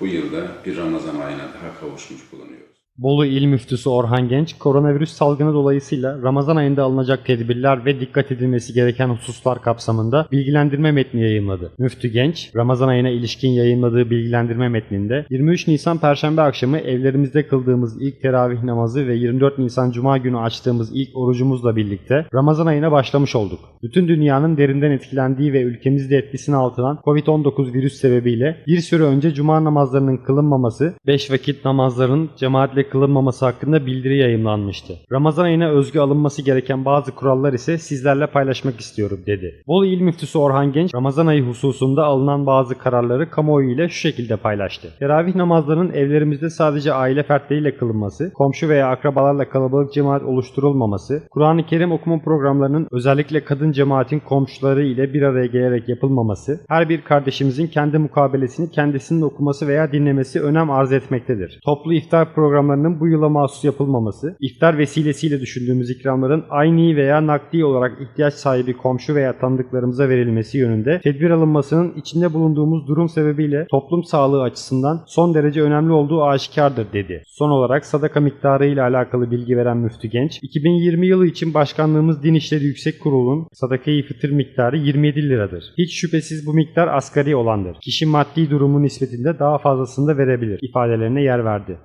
bu yılda bir Ramazan ayına daha kavuşmuş bulunuyoruz. Bolu İl Müftüsü Orhan Genç, koronavirüs salgını dolayısıyla Ramazan ayında alınacak tedbirler ve dikkat edilmesi gereken hususlar kapsamında bilgilendirme metni yayımladı. Müftü Genç, Ramazan ayına ilişkin yayınladığı bilgilendirme metninde 23 Nisan Perşembe akşamı evlerimizde kıldığımız ilk teravih namazı ve 24 Nisan Cuma günü açtığımız ilk orucumuzla birlikte Ramazan ayına başlamış olduk. Bütün dünyanın derinden etkilendiği ve ülkemizde etkisini altılan Covid-19 virüs sebebiyle bir süre önce Cuma namazlarının kılınmaması, 5 vakit namazların cemaatle kılınmaması hakkında bildiri yayımlanmıştı. Ramazan ayına özgü alınması gereken bazı kurallar ise sizlerle paylaşmak istiyorum dedi. Bolu İl Müftüsü Orhan Genç, Ramazan ayı hususunda alınan bazı kararları kamuoyu ile şu şekilde paylaştı. Teravih namazlarının evlerimizde sadece aile fertleriyle kılınması, komşu veya akrabalarla kalabalık cemaat oluşturulmaması, Kur'an-ı Kerim okuma programlarının özellikle kadın cemaatin komşuları ile bir araya gelerek yapılmaması, her bir kardeşimizin kendi mukabelesini kendisinin okuması veya dinlemesi önem arz etmektedir. Toplu iftar programlarının bu yıla mahsus yapılmaması, iftar vesilesiyle düşündüğümüz ikramların aynı veya nakdi olarak ihtiyaç sahibi komşu veya tanıdıklarımıza verilmesi yönünde tedbir alınmasının içinde bulunduğumuz durum sebebiyle toplum sağlığı açısından son derece önemli olduğu aşikardır dedi. Son olarak sadaka miktarı ile alakalı bilgi veren Müftü Genç, 2020 yılı için Başkanlığımız Din İşleri Yüksek Kurulu'nun sadakayı fıtır miktarı 27 liradır. Hiç şüphesiz bu miktar asgari olandır. Kişi maddi durumu nispetinde daha fazlasını da verebilir ifadelerine yer verdi.